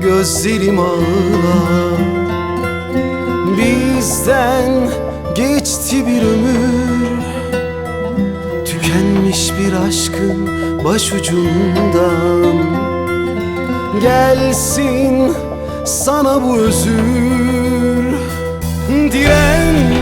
gözlerim ağlar Bizden geçti bir ömür. Tükenmiş bir aşkın başucundan. Gelsin sana bu özür. Direndim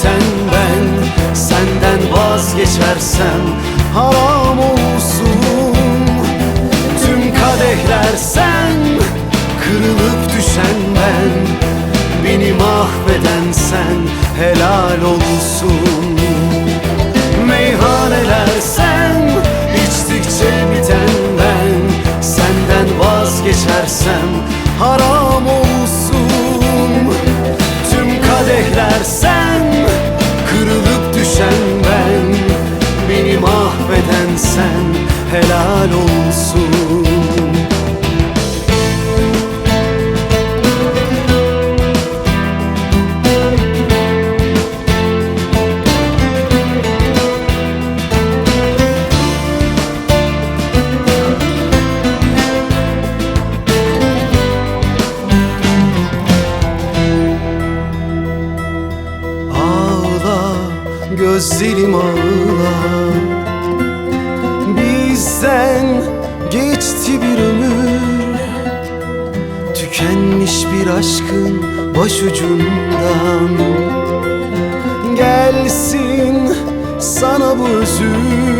biten ben. Senden vazgeçersem haram olsun. Tüm kadehler sen Kırılıp düşen ben. Beni mahveden sen Helal olsun. Meyhaneler sen içtikçe biten ben. Senden vazgeçersem haram olsun. Tüm kadehler sen mahveden sen Helal olsun. Ağla gözlerim ağla Bizden geçti bir ömür. Tükenmiş bir aşkın başucundan. Gelsin sana bu özür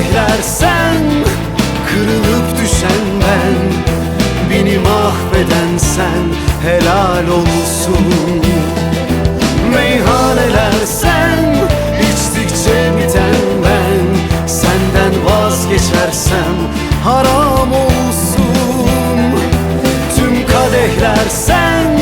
Tüm kadehler sen Kırılıp düşen ben Beni mahveden sen Helal olsun. Meyhaneler sen içtikçe biten ben Senden vazgeçersem haram olsun. Tüm kadehler sen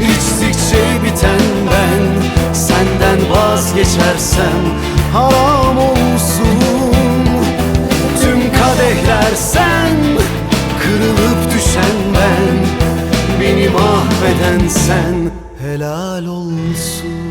içtikçe biten ben. Senden vazgeçersem haram olsun kadehler sen Kırılıp düşen ben Beni mahveden sen. Helal olsun